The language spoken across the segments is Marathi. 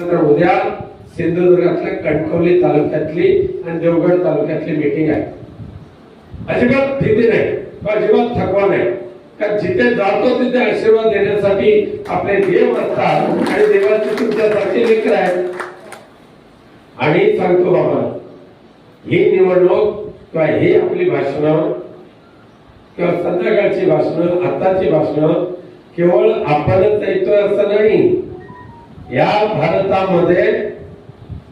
तर उद्या सिंधुदुर्गातल्या कणकवली तालुक्यातली आणि देवगड तालुक्यातली मीटिंग आहे. अजिबात भीती नाही किंवा अजिबात थकवा नाही. कारण जिथे जातो तिथे आशीर्वाद देण्यासाठी आपले देव असतात आणि देवाची तुमच्यासाठी लेकर आहेत. आणि सांगतो बाबा ही निवडणूक किंवा ही आपली भाषणं किंवा संध्याकाळची भाषणं आताची भाषणं केवळ आपणच ऐकतोय असं नाही. या भारतामध्ये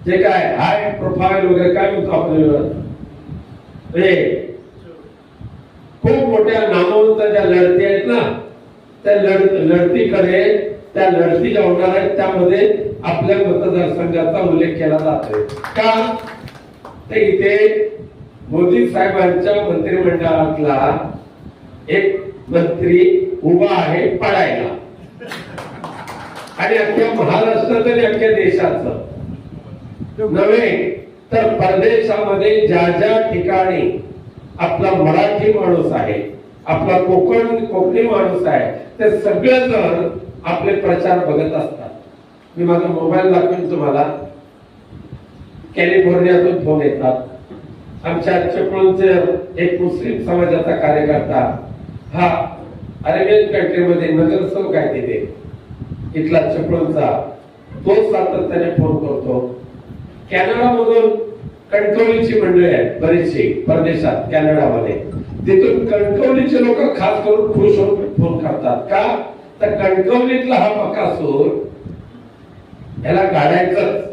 जे काय हाय प्रोफाईल वगैरे काय म्हणतो आपण खूप मोठ्या नामवंत ज्या लढती आहेत ना? त्या लढ लढतीकडे त्या लढती ज्या होणार आहेत त्यामध्ये आपल्या मतदारसंघाचा उल्लेख केला जातोय का? ते इथे मोदी साहेबांच्या मंत्रिमंडळातला एक मंत्री उभा आहे पडायला. आणि अख्ख्या महाराष्ट्रात आणि अख्ख्या देशाचं. नव्हे तर परदेशामध्ये ज्या ज्या ठिकाणी आपला मराठी माणूस आहे आपला कोकण कोकणी माणूस आहे ते सगळेजण आपले प्रचार बघत असतात. मी माझा मोबाईल दाखवेन तुम्हाला. कॅलिफोर्नियातून फोन येतात. आमच्या चिपळूणचे एक मुस्लिम समाजाचा कार्यकर्ता. हा अरेबियन कंट्रीमध्ये नगरसेवक आहे तिथे. इथला चिपळूणचा तो सातत्याने फोन करतो. कॅनडामधून कणकवलीची मंडळी आहेत बरीचशी परदेशात कॅनडामध्ये तिथून कणकवलीचे लोक खास करून खुश होऊन फोन करतात. का? तर कणकवलीतला हा बकासूर याला काढायचंच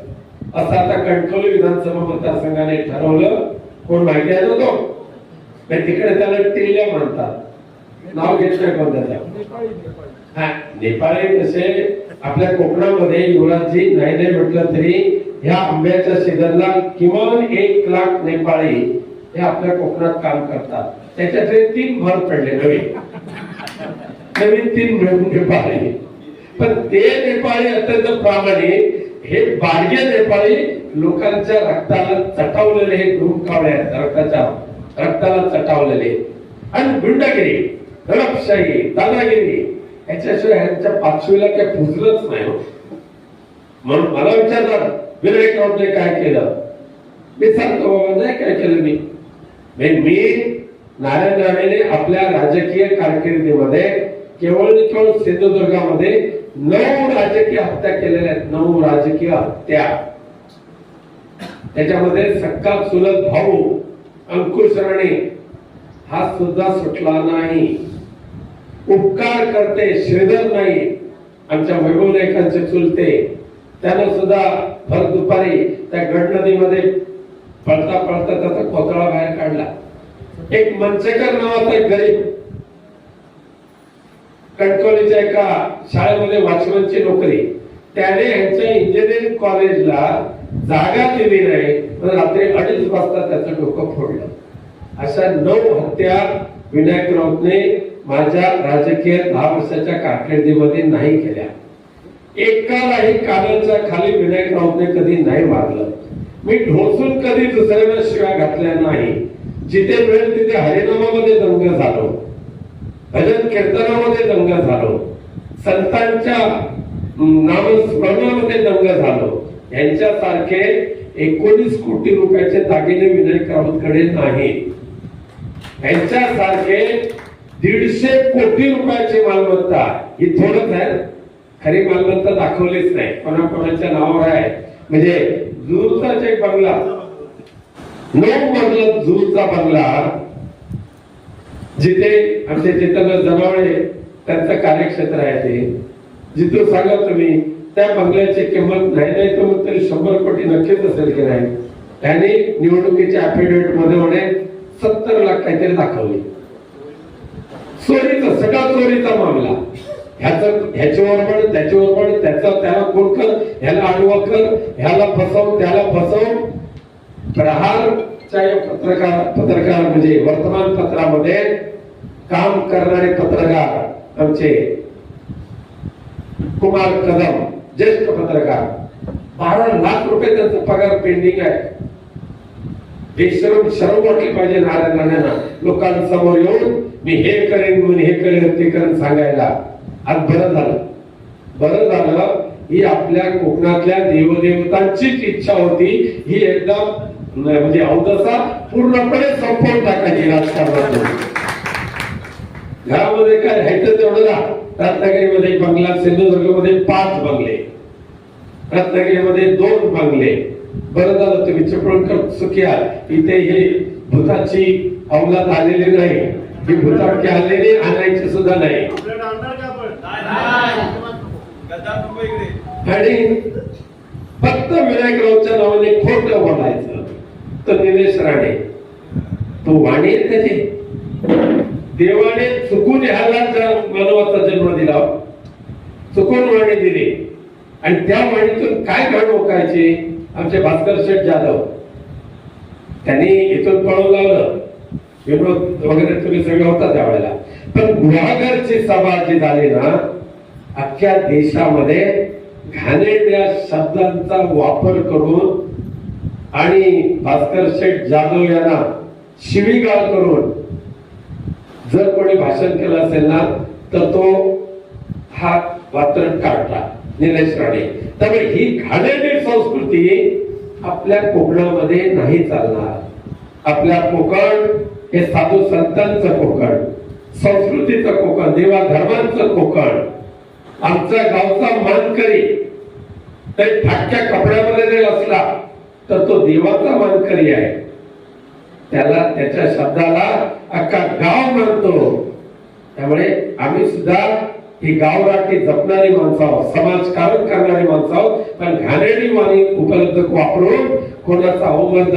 असं आता कणकवली विधानसभा मतदारसंघाने ठरवलं. कोण माहिती आहे ना तो? म्हणजे तिकडे त्याला टिल्ल्या म्हणतात. नाव घेत पण कोण त्याचं हा नेपाळी कसे आपल्या कोकणामध्ये युवराजी नाही नाही म्हटलं तरी ह्या आंब्याच्या सीझनला किमान एक लाख नेपाळी हे आपल्या कोकणात काम करतात. त्याच्यातले तीन भर पडले नवीन नवीन तीन नेपाळी. पण ते नेपाळी अत्यंत प्रामाणिक. हे बाह्य नेपाळी लोकांच्या रक्ताला चटावलेले हे ग्रुप कावळे आहेत रक्ताच्या रक्ताला चटावलेले. आणि गुंडगिरी. हडपशाही दादागिरी. याच्याशिवाय यांच्या पाचवीला काय पुजलंच नाही. म्हणून मला विचारतात विनायकराऊने काय केलं? मी सांगतो बाबा नाही काय केलं मी? मी नारायण राणेने आपल्या राजकीय कारकिर्दीमध्ये केवळ केवळ सिंधुदुर्गामध्ये नऊ राजकीय हत्या केलेल्या आहेत. नऊ राजकीय हत्या. त्याच्यामध्ये सक्का चुलत भाऊ अंकुश राणे हा सुद्धा सुटला नाही. उपकार करते श्रीधर नाही आमच्या वैभव नायकांचे चुलते त्यानं सुद्धा भर दुपारी त्या गड नदीमध्ये पळता पळता त्याचा कोतळा बाहेर काढला. एक मंचेकर नावाचा एक गरीब कणकवलीच्या एका शाळेमध्ये वॉचमनची नोकरी. त्याने यांच्या इंजिनिअरिंग कॉलेजला जागा दिली नाही पण रात्री अडीच वाजता त्याचं डोकं फोडलं. अशा नऊ हत्या विनायक राऊतने माझ्या राजकीय दहा वर्षाच्या कारकिर्दीमध्ये नाही केल्या. एकालाही कानाच्या खाली विनायक राऊतने कधी नाही मारलं. मी ढोसून कधी दुसऱ्याला शिव्या घातल्या नाही. जिथे मिळेल तिथे हरिनामामध्ये दंग झालो. भजन कीर्तनामध्ये दंग झालो. संतांच्या नामस्मरणामध्ये दंग झालो. यांच्यासारखे एकोणीस कोटी रुपयाचे दागिने विनायक राऊतकडे नाही यांच्यासारखे दीडशे कोटी रुपयाची मालमत्ता. ही थोडंच आहे. खरी मालमत्ता दाखवलीच नाही. कोणाकोणाच्या नावावर आहे. म्हणजे जुहूचाच एक बंगला. नऊ मजला जुचा बंगला. जिथे आमचे चेतन जनावळे त्यांचं कार्यक्षेत्र आहे ते. जिथून सांगा तुम्ही त्या बंगल्याची किंमत नाही नाही तर मग तरी शंभर कोटी नक्कीच असेल की नाही. त्यांनी निवडणुकीच्या अफिडेव्हिटमध्ये म्हणे सत्तर लाख काहीतरी दाखवली. चोरीचा सगळा चोरीचा मामला. ह्याचं ह्याच्यावर पण त्याच्यावर पण त्याचा त्याला कोण कर ह्याला आडवा कर ह्याला फसव त्याला फसव. प्रहारच्या या पत्रकार पत्रकार म्हणजे वर्तमानपत्रामध्ये काम करणारे पत्रकार आमचे कुमार कदम ज्येष्ठ पत्रकार. बारा लाख रुपये त्यांचा पगार पेंडिंग आहे. हे शरम शरम वाटली पाहिजे नारायण राणेंना. लोकांसमोर येऊन मी हे करेन म्हणून हे करेन ते करेन सांगायला. आज बरं झालं. बरं झालं ही आपल्या कोकणातल्या देवदेवतांचीच इच्छा होती. ही एकदम म्हणजे अवदसा पूर्णपणे संपवून टाकायची राजकारणात घरामध्ये काय राहायचं तेवढं राहा. रत्नागिरीमध्ये बंगला सिंधुदुर्गमध्ये पाच बंगले. रत्नागिरीमध्ये दोन बंगले. बरं झालं तुम्ही चिपळूणकर सुखी आहात. इथे हे भूताची अवलात आलेली नाही. ही भूताटकी आलेली आणायची सुद्धा नाही. का आणि फक्त विनायकरावच्या नावाने खोट बोलायचं तर निलेश राणे तो वाणी त्याची. देवाने चुकून ह्याला मानवाचा जन्म दिला. चुकून वाणी दिली. आणि त्या वाणीतून काय घड ओकायची? आमचे भास्कर शेठ जाधव. त्यांनी इथून पळून लावलं. विनोद वगैरे तुम्ही सगळे होता त्यावेळेला. पण गुहागरची सभा जी झाली ना अख्ख्या देशामध्ये घाणेरड्या शब्दांचा वापर करून आणि भास्कर शेठ जाधव यांना शिवीगाळ करून जर कोणी भाषण केलं असेल ना तर तो हा वातरण काढला निलेश राणे. त्यामुळे ही घाणेरडी संस्कृती आपल्या कोकणामध्ये नाही चालणार. आपल्या कोकण हे साधू संतांचं कोकण संस्कृतीचं कोकण देवा धर्मांचं कोकण आमच्या गावचा मानकरी. तरी फाटक्या कपड्यामध्ये जरी असला तर तो देवाचा मानकरी आहे. त्याला त्याच्या शब्दाला अख्खा गाव मानतो त्यामुळे आम्ही सुद्धा ही गावराटी जपणारी माणसं आहोत समाजकारण करणारी माणसं आहोत पण घाणेरी वाणी उपलब्ध वापरून कोणाचा अवमर्द